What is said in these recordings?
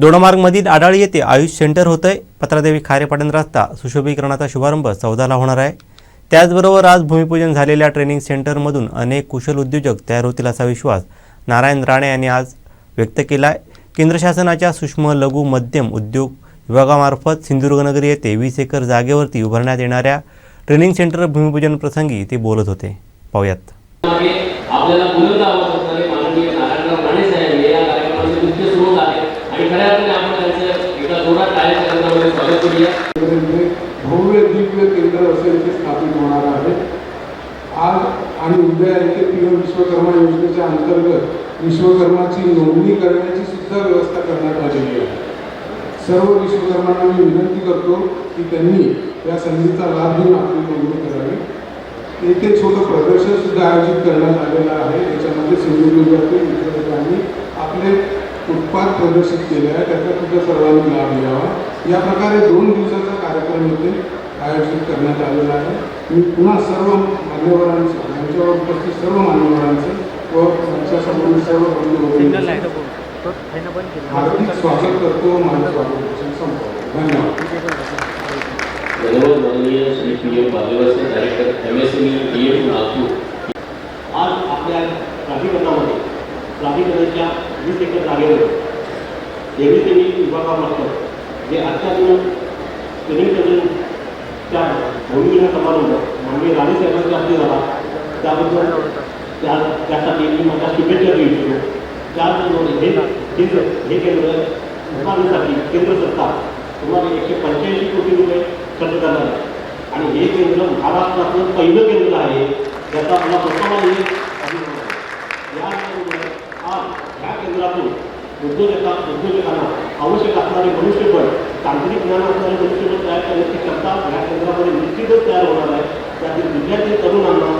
दोडामार्गमधील आडाळी येथे आयुष सेंटर होतंय. पत्रादेवी खारेपाटण रस्ता सुशोभीकरणाचा शुभारंभ चौदाला होणार आहे. त्याचबरोबर आज भूमिपूजन झालेल्या ट्रेनिंग सेंटरमधून अनेक कुशल उद्योजक तयार होतील असा विश्वास नारायण राणे यांनी आज व्यक्त केला आहे केंद्र शासनाच्या सूक्ष्म लघु मध्यम उद्योग विभागामार्फत सिंधुदुर्गनगर येथे वीस एकर जागेवरती उभारण्यात येणाऱ्या ट्रेनिंग सेंटर भूमिपूजन प्रसंगी ते बोलत होते. पाहुयात मागे आपल्याला बोलवता आवडत असणारे माननीय नारायणराव राणे साहेब हे या कार्यक्रमाचे मुख्य स्रोत आहेत आणि खऱ्या अर्थाने आपण त्यांचं एका जोरात स्वागत करूया. भव्य दिव्य केंद्र असे ते स्थापित होणार आहे. आज आणि उद्या येथे पी एम विश्वकर्मा योजनेच्या अंतर्गत विश्वकर्माची नोंदणी करण्याची सुद्धा व्यवस्था करण्यात आलेली आहे. सर्व विश्वकर्मांना मी विनंती करतो की त्यांनी या संधीचा लाभ घेऊन आपली नोंदणी करावी. येथे छोटं प्रदर्शन सुद्धा आयोजित करण्यात आलेलं आहे. याच्यामध्ये सिंधुदुर्गातील विद्यार्थ्यांनी आपले उत्पाद प्रदर्शित केले आहे. त्याचा सुद्धा सर्वांनी लाभ घ्यावा. या प्रकारे दोन दिवसाचा कार्यक्रम इथे आयोजित करण्यात आलेला आहे. मी पुन्हा सर्व मान्यवरांचं उपस्थित सर्व मान्यवरांचं व सर्व बंधू हार्दिक स्वागत करतो. माझं स्वागत संपवतो. धन्यवाद. धन्यवाद माननीय Shri P M Bagewase director M S M E D M Nagpur. आज आपल्या प्राधिकरणामध्ये प्राधिकरणाच्या वीस एकर जागेवर विभागावर विभागामार्फत जे आजच्या दिवस अत्याधुनिक ट्रेनिंग त्या भूमिकेचा समारंभ माननीय राणी साहेबांचा हस्ते झाला. त्याबद्दल त्या त्यासाठी मी माझ्या शुभेच्छा देऊ इच्छितो. त्याचबरोबर हे केंद्र हे केंद्र उभारण्यासाठी केंद्र सरकार सुमारे एकशे पंच्याऐंशी कोटी रुपये खर्च करणार आहे. आणि हे केंद्र महाराष्ट्रातलं पहिलं केंद्र आहे. त्याचा मला स्वतःला हे अभिमान आहे. याचबरोबर आज ह्या उद्योजका उद्योजकांना आवश्यक असणारे मनुष्यबळ तांत्रिक ज्ञान असणारे मनुष्यबळ तयार करण्याची क्षमता ह्या केंद्रामध्ये निश्चितच तयार होणार आहे. त्यातील जिल्ह्यातील तरुणांना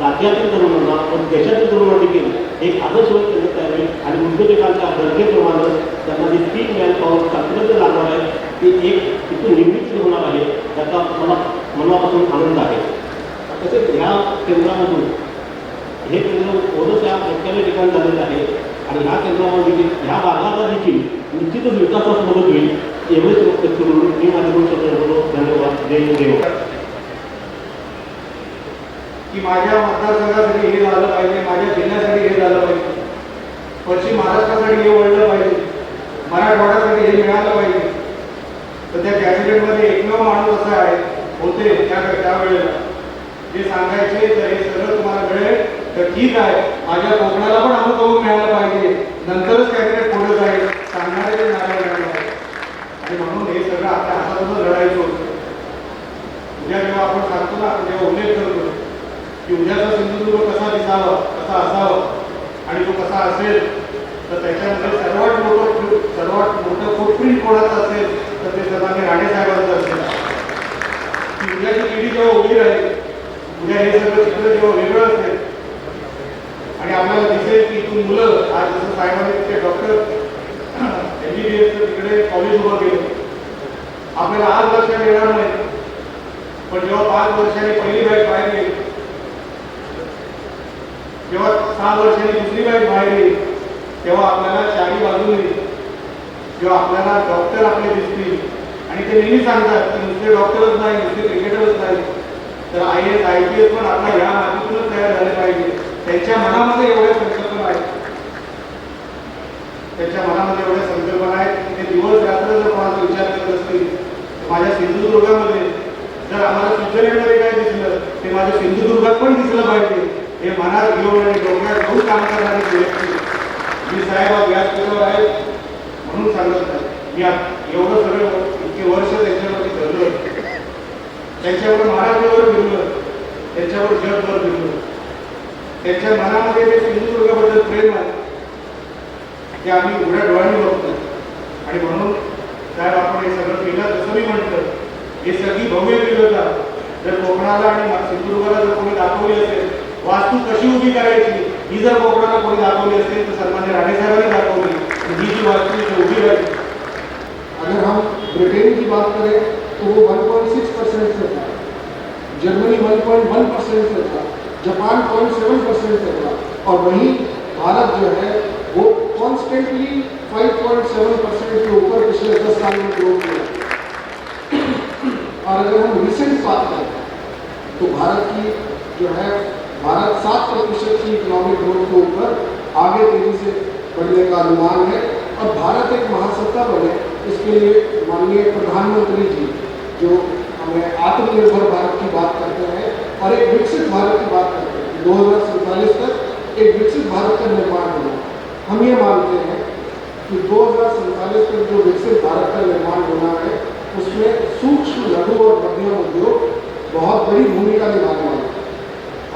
राज्यातील तरुणांना व देशातील तरुणांना देखील एक आदर्श केंद्र तयार होईल आणि उद्योजकांच्या गरजेप्रमाणे त्यांना जे तीन मॅन पॉवर तंत्रज्ञ लागणार आहे ते एक तिथून निर्मित होणार आहे त्याचा मला मनापासून आनंद आहे. तसेच ह्या केंद्रामधून हे केंद्र ओरच्या मोठ्याने ठिकाण झालेलं आहे. आणि ह्या केंद्रामध्ये देखील ह्या भागाला देखील निश्चितच विकासात मदत होईल एवढेच व्यक्त करून मी माझे दोन शब्द बोलतो धन्यवाद. जय देव की माझ्या मतदारसंघासाठी हे झालं पाहिजे माझ्या जिल्ह्यासाठी हे झालं पाहिजे. पश्चिम महाराष्ट्रासाठी हे वळलं पाहिजे. मराठवाड्यासाठी हे मिळालं पाहिजे. तर त्या कॅबिनेटमध्ये एकमेव माणूस असा आहे होते त्या त्यावेळेला. जे सांगायचे तर हे सगळं तुम्हाला मिळेल. तर ठीक आहे माझ्या कोकणाला पण अनुभव मिळाला पाहिजे. नंतरच कॅबिनेट पुढे जाईल. सांगणारे ते नारायण आणि म्हणून हे सगळं आपल्या हातातून लढायचं होतं. उद्या जेव्हा आपण सांगतो ना आपण जेव्हा उल्लेख करतो की उद्याचा सिंधुदुर्ग कसा दिसावा कसा असावा आणि तो कसा असेल तर त्याच्यामध्ये सर्वात मोठं सर्वात मोठं फुटप्रिंट कोणाचं असेल तर ते सर्वांनी राणे साहेबांचं असेल. की उद्याची पिढी जेव्हा उभी राहील उद्या हे सगळं चित्र जेव्हा वेगळं असेल आणि दिसेल की इथून मुलं आज जसं साहेबांनी डॉक्टर एम बी बी तिकडे कॉलेज उभं केलं. आपल्याला आज लक्षात येणार नाही. पण जेव्हा पाच वर्षांनी पहिली बॅच बाहेर गेली जेव्हा सहा वर्षांनी दुसरी बॅच बाहेर गेली तेव्हा आपल्याला चारी बाजूने जेव्हा आपल्याला डॉक्टर आपले दिसतील आणि ते नेहमी सांगतात की नुसते डॉक्टरच नाही नुसते क्रिकेटरच नाही तर I S I P S पण आपल्या ह्या मातीतूनच तयार झाले पाहिजे. त्यांच्या मनामध्ये एवढ्या संकल्पना आहेत. त्यांच्या मनामध्ये एवढ्या संकल्पना आहेत की ते दिवस रात्र जर कोणाचा विचार करत असतील माझ्या सिंधुदुर्गामध्ये जर आम्हाला स्वित्झर्लंडमध्ये काय दिसलं ते माझ्या सिंधुदुर्गात पण दिसलं पाहिजे. हे मनात घेऊन आणि डोक्यात घेऊन काम करणारे व्यक्ती मी साहेब व्यास व्यासपीठावर आहेत म्हणून सांगत नाही. या एवढं सगळं इतके वर्ष त्यांच्यावरती धरलं त्यांच्यावर महाराष्ट्रावर फिरलं. त्यांच्यावर जगभर फिरलं. त्यांच्या मनामध्ये जे सिंधुदुर्गाबद्दल प्रेम आहे ते आम्ही उघड्या डोळ्यांनी बघतो आणि म्हणून साहेब आपण हे सगळं केलं जसं मी म्हटलं हे सगळी भव्य विविधता जर कोकणाला आणि सिंधुदुर्गाला जर कोणी दाखवली असेल वास्तू कशी उभी करायची ही जर कोकणाला कोणी दाखवली असेल तर सन्मान्य राणेसाहेबांनी दाखवली. ही जी वास्तू उभी राहिली. अगर हम ब्रिटेन की बात करें तो वो 1.6 परसेंट से था. जर्मनी 1.1 परसेंट से था. जापान 0.7 परसेंट से था और वहीं भारत जो है, वो कॉन्स्टेंटली 5.7 परसेंट के ऊपर पिछले दस साल में ग्रोथ किया और अगर हम रिसेंट बात करें तो भारत की जो है, भारत सात प्रतिशत की इकोनॉमिक ग्रोथ के ऊपर आगे तेज़ी से बढ़ने का अनुमान है। और भारत एक महासत्ता बने, इसके लिए माननीय प्रधानमंत्री जी जो हमें आत्मनिर्भर भारत की बात करते हैं और एक विकसित भारत की बात करते हैं। दो हज़ार सैंतालीस तक एक विकसित भारत का निर्माण होना हम ये मानते हैं कि दो हज़ार सैंतालीस तक जो विकसित भारत का निर्माण होना है, उसमें सूक्ष्म लघु और मध्यम उद्योग बहुत बड़ी भूमिका निभाने वाले हैं।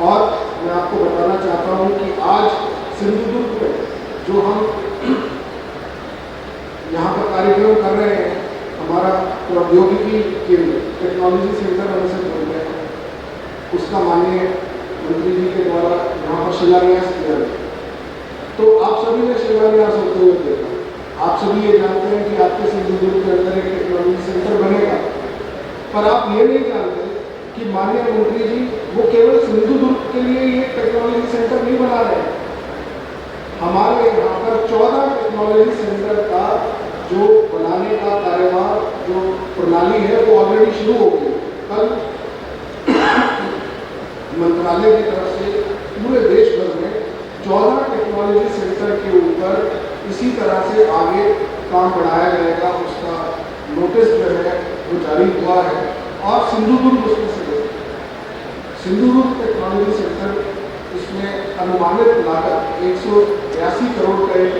और मैं आपको बताना चाहता हूँ कि आज सिंधुदुर्ग में जो हम यहाँ पर कार्यक्रम कर रहे हैं, हमारा प्रौद्योगिकी केंद्र टेक्नोलॉजी सेंटर हम उसका माननीय मंत्री जी के द्वारा यहाँ पर शिलान्यास किया गया। तो आप सभी ने शिलान्यास होते हुए देखा। आप सभी ये जानते हैं कि आपके सिंधुदुर्ग के अंदर एक टेक्नोलॉजी सेंटर बनेगा। पर आप ये नहीं जानते कि माननीय मंत्री जी, वो केवल सिंधुदुर्ग के लिए ये टेक्नोलॉजी सेंटर नहीं बना रहे हमारे यहाँ पर चौदह टेक्नोलॉजी सेंटर का जो बनाने का कार्यभार, जो प्रणाली है, वो ऑलरेडी शुरू हो गई। कल मंत्रालय की तरफ़ से पूरे देश भर में चौदह टेक्नोलॉजी सेंटर के ऊपर इसी तरह से आगे काम बढ़ाया जाएगा, उसका नोटिस जो है वो जारी हुआ है और सिंधुदुर्ग उसमें से। सिंधुदुर्ग टेक्नोलॉजी सेंटर इसमें अनुमानित लागत एक सौ बयासी करोड़ का एक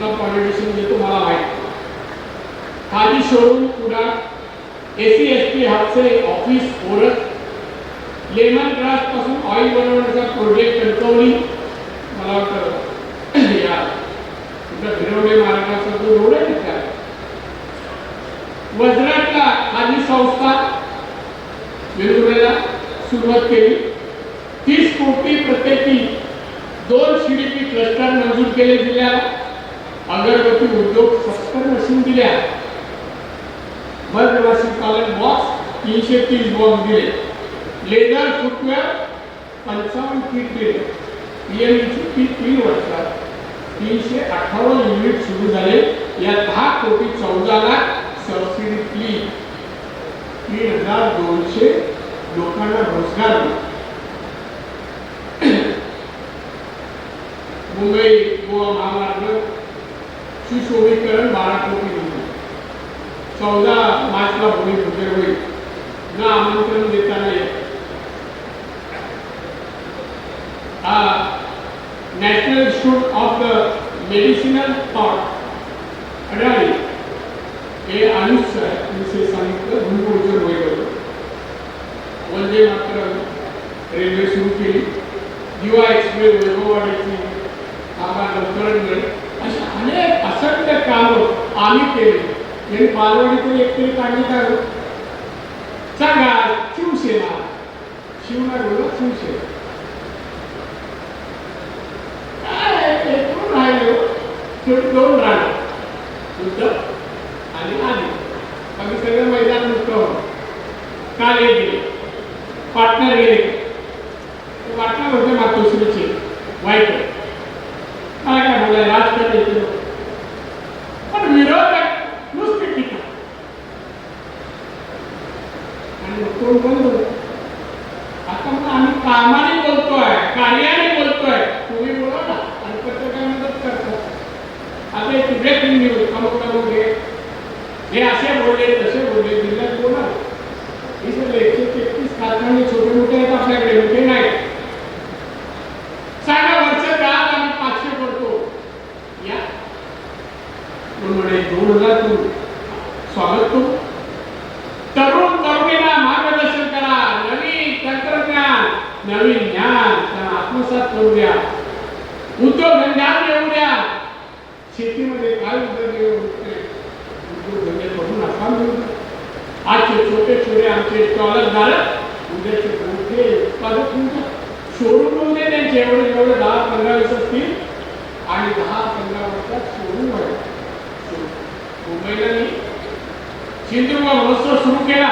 कुठला कॉन्ट्रिब्युशन म्हणजे तुम्हाला माहिती. खाली शोरूम पुढा ए सी एस टी हातचे ऑफिस ओरत लेमन ग्रासपासून ऑइल बनवण्याचा प्रोजेक्ट कणकवली मला वाटतं या तुमच्या भिरवडे मार्गाचा जो रोड आहे ना त्या वज्रातला खाली संस्था वेगवेगळ्या सुरुवात केली. तीस कोटी प्रत्येकी दोन सी डी पी क्लस्टर मंजूर केले दिल्या अगरबत्ती उद्योग सत्तर मशीन दिल्या. मध्यवासी पालन बॉक्स तीनशे तीस बॉक्स दिले. लेदर फुटवेअर पंचावन्न किट दिले. पी एम तीन वर्षात तीनशे अठ्ठावन्न युनिट सुरू झाले. या दहा कोटी चौदा लाख सबसिडी दिली तीन हजार दोनशे लोकांना रोजगार दिला मुंबई गोवा महामार्ग सुशोभीकरण बारा कोटी रुपये चौदा मार्चला भूमिपूजन होईल न आमंत्रण देताना येत. हा national institute of the medicinal thought अडाणी हे आयुष विषयी सांगितलं भूमिपूजन होईल होतं. वंदे मात्र रेल्वे सुरू केली. युवा एक्सप्रेस वैभववाडीची कामगार लवकरच मिळेल अशी अनेक असंख्य कामं आम्ही केले यांनी बालवाडीतून एक तरी काढली. का सांगा शिवसेना. शिवणार बोला शिवसेना. काय एकूण राहिले हो? शेवटी दोन राहिले? उद्धव आणि आधी बाकी सगळं मैदान मुक्त होतं काल गेले. पार्टनर गेले. आता एक ब्रेकिंग न्यूज अमुक अमुक हे हे असे बोलले तसे बोलले जिल्ह्यात बोलणार ही सर्व एकशे तेहतीस कारखाने छोटे मोठे आहेत आपल्याकडे मोठे नाही साधा वर्ष दहा आम्ही पाचशे करतो या? कोण म्हणे? दोन हजार तू. स्वागत तू तरुण तरुणीला मार्गदर्शन करा. नवीन तंत्रज्ञान नवीन ज्ञान त्यांना आत्मसात करू द्या. आजचे छोटे छोटे आमचे स्टॉलरदार उद्याचे मोठे उत्पादक होऊन शोरूममध्ये त्यांचे. एवढे एवढे दहा पंधरा वीस असतील. आणि दहा पंधरा वर्षात शोरूम आहे मुंबईला मी सिंधुदुर्ग महोत्सव सुरू केला.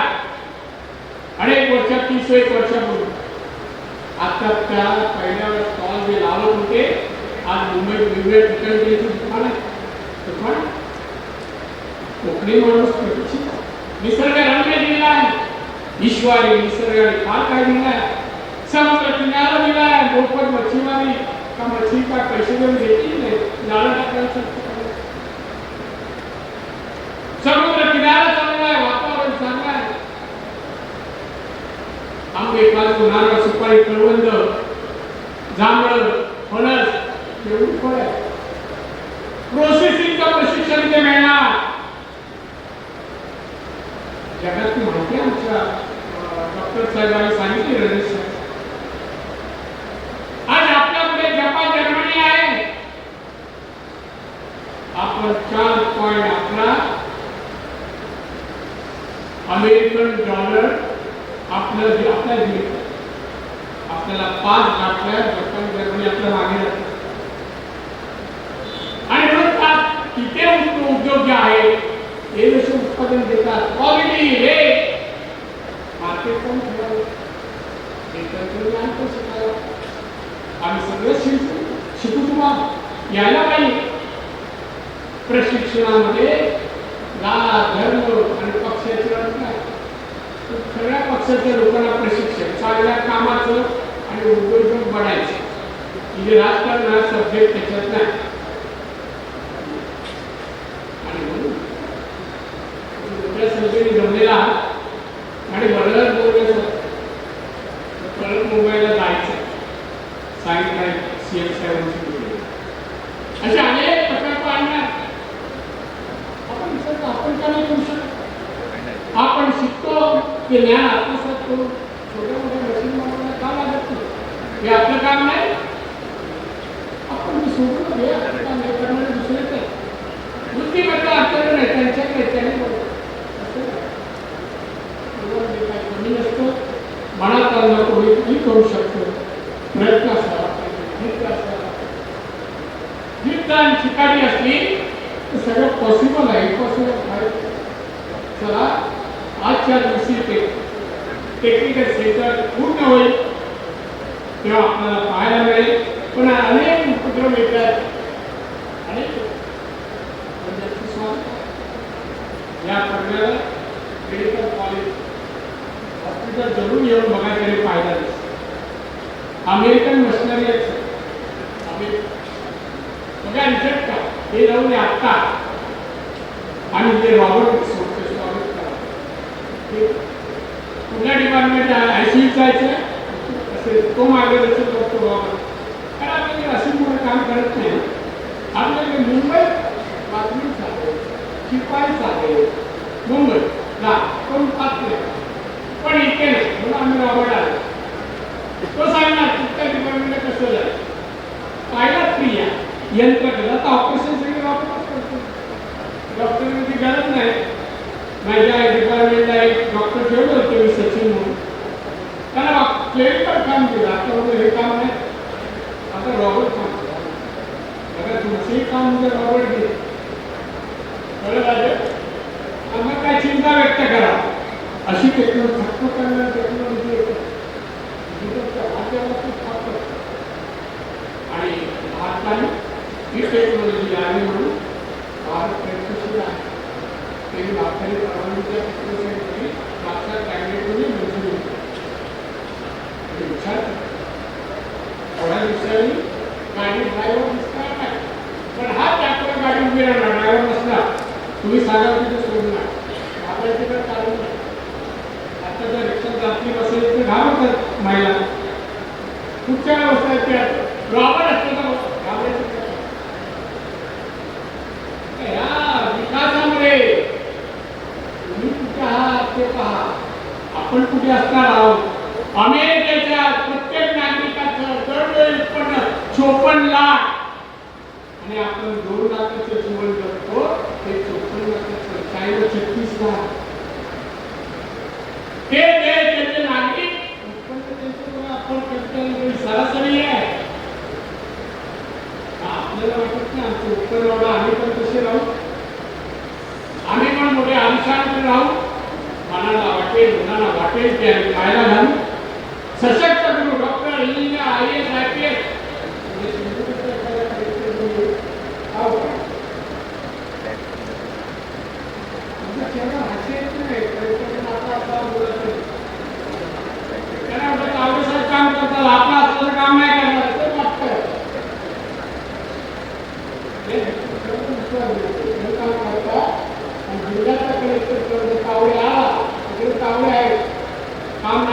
अनेक वर्षात तीस एक वर्षापूर्वी. आता त्या पहिल्या स्टॉल जे लावत होते आज मुंबईत वेगवेगळ्या ठिकाणी दुकान आहे दुकान कोकणी माणूस प्रतिष्ठित आहे. निसर्ग रम्य दिला आहे. ईश्वरी निसर्गाने फार काय दिला आहे. समुद्र किनारा दिला आहे. मोफत मच्छीमारी. का मच्छी का पैसे देऊन घेतील नाही. टाकायला समुद्र किनारा चांगला आहे. वातावरण चांगलं आहे. आंबे काजू नारळ सुपारी करवंद जांभळ फणस एवढी फळ आहे प्रोसेसिंगचं प्रशिक्षण इथे मिळणार जगात माहिती आहे आमच्या डॉक्टर साहेबांनी सांगितली रजत साहेब आज आपल्याकडे जपान जर्मनी आहे आपण चार पॉईंट अकरा अमेरिकन डॉलर आपलं जे आपल्या जे आपल्याला पाच गाठल्या जपान जर्मनी आपल्या मागे राहतात आणि म्हणतात तिथे उद्योग उद्योग जे आहेत हे जसे उत्पादन देतात क्वालिटी रेट मार्केट पण ठेवावं हे तंत्रज्ञान पण शिकावं आम्ही सगळं शिकू शिकू तुम्हाला यायला पाहिजे प्रशिक्षणामध्ये जात धर्म आणि पक्षाचं सगळ्या पक्षाच्या लोकांना प्रशिक्षण चांगल्या कामाचं आणि उद्योजक बनायचं. म्हणजे राजकारण हा सब्जेक्ट त्याच्यात नाही. आणि म्हणून मोठ्या जमलेला आणि बरं बोलण्याचं परत मुंबईला जायचं सायंकाळी सी एम साहेबांचं असे अनेक प्रकल्प आणणार आपण विचारतो आपण का नाही करू शकत? आपण शिकतो ते ज्ञान आत्मसात करू छोट्या मोठ्या मशीन बनवायला का लागत नाही? हे आपलं काम नाही? आपण ते सोडून हे आपलं काम नाही करणारे दुसरे काय बुद्धिमत्ता आपल्याकडे नाही त्यांच्याकडे त्याने बघा. असं कमी नसतं मनात आलं कोणी करू शकतो. प्रयत्न असावा जिद्द असावा जिद्द आणि चिकाटी असली तर सगळं पॉसिबल आहे पॉसिबल आहे. चला आजच्या दिवशी ते टेक्निकल सेंटर पूर्ण होईल. तेव्हा आपल्याला पाहायला मिळेल. पण अनेक उपक्रम येतात. अनेक या पडण्याला मेडिकल कॉलेज हॉस्पिटल जरूर येऊन बघायकडे पाहायला फायदा अमेरिकन मशनरी आहेत. बघा रिसर्च हे जाऊन आत्ता. आणि ते रॉबर्ट सोडते स्वागत करा ते डिपार्टमेंट आय सी यू जायचं तो? मार्गदर्शन करतो रॉबर्ट कारण आपल्याकडे असे काम करत नाही. आपल्याकडे मुंबईत बातमी चालेल शिपाई चालेल. मुंबई. ना कोण पात्र पण इथे नाही. म्हणून आम्ही रॉबर्ट आलो तो सांगणार कुठल्या डिपार्टमेंटला कसं जायचं? यंत्र केलं तर ऑपरेशन सगळे डॉक्टरच करतो डॉक्टरची गरज नाही. माझ्या डिपार्टमेंटला एक डॉक्टर ठेवलं होतं मी सचिन म्हणून. त्याला क्लिनिकल काम केलं आता वगैरे हे काम नाही. आता रॉबर्ट काम बघा तुमचंही काम म्हणजे रॉबर्ट घे कळलं राजे. आम्हाला काय चिंता व्यक्त करा. अशी टेक्नॉलॉजी खत्म करणार टेक्नॉलॉजी येते आणि भारताने ही टेक्नॉलॉजी आहे म्हणून भारत प्रयत्नशील आहे ते भारताने परवानगीच्या टेक्नॉलॉजीसाठी मागच्या कॅबिनेटमध्ये मंजुरी दिली. विचार थोड्या दिवसांनी गाडी ड्रायव्हर दिसणार नाही पण हा ट्रॅक्टर गाडी उभी राहणार ड्रायव्हर नसणार तुम्ही सांगा तिथे सोडणार आपल्या तिकडे चालू नाही आता जर रिक्षा रात्री बसेल तर घाबरतात महिला कुठच्या व्यवस्था त्या रॉबर असतो ते पहा. आपण कुठे असणार आहोत? अमेरिकेच्या प्रत्येक नागरिकाचं दरवेळी उत्पन्न चोपन्न लाख. आणि आपण दोन लाखाचं जीवन जगतो ते चोपन्न लाखाचं चायना छत्तीस लाख. ते देश त्याचे नागरिक उत्पन्न त्यांचं आपण करता सरासरी आहे. आपल्याला वाटत ना आमचं उत्पन्न व्हायला घालू सशक्त करू. Doctor engineer I S I P S काम करतात. आपलं असलेलं काम नाही करणार. असं वाटतं हे काम करतात आणि जिल्ह्याचा कलेक्टर कावळे आला तिकडे कावळे आहे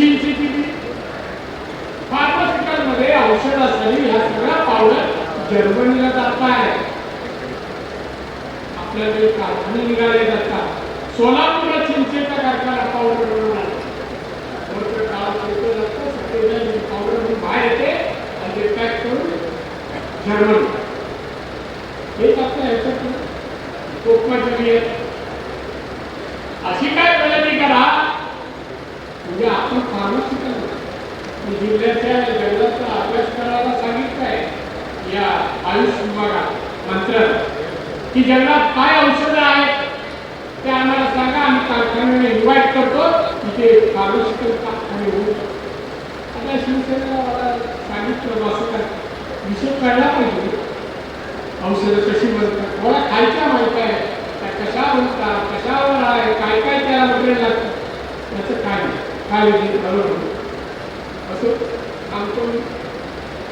ओरिजिनल वरचं नाही फार्मास्युटिकलमध्ये औषध असलेली ह्या सगळ्या पावडर जर्मनीला जात आहे आपल्याकडे कारखाने निघाले जातात. सोलापूरला चिंचेचा कारखाना पावडर बनवणार पावडर बाहेर येते आणि ते पॅक करून जर्मनी हे आपल्या ह्याच्यात कोकमाची अशी काय प्रगती करा म्हणजे आपण फार्मास्युटिकल जिल्ह्याच्या जंगलाचा अभ्यास करायला सांगितलंय. या आयुष विभागा मंत्र्यानं की जंगलात काय औषधं आहेत ते आम्हाला सांगा. आम्ही कारखान्याने इन्व्हाइट करतो. तिथे फार्मास्युटिकल कारखाने होऊ आता शिवसेनेला मला सांगितलं असं काय विषय कळला पाहिजे. औषधं कशी बनतात मला खायच्या माहीत आहे? त्या कशा बनतात कशावर आहे? काय काय त्याला वगैरे लागतं? त्याचं काय? काय म्हणजे बरोबर. असं सांगतो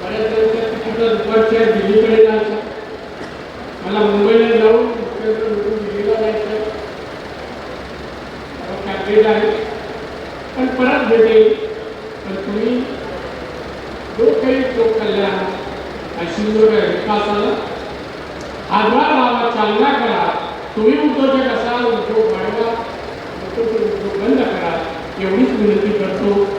बऱ्याच दुपारच्या दिल्लीकडे जायचं. मला मुंबईला जाऊन दिल्लीला जायचं. आहे. पण परत भेटेल. पण तुम्ही जो काही तो कल्याण विकासाला हातभार लावा चालना करा. तुम्ही उद्योजक असाल उद्योग वाढवा. उद्योग उद्योग बंद करा. एवढीच विनंती करतो.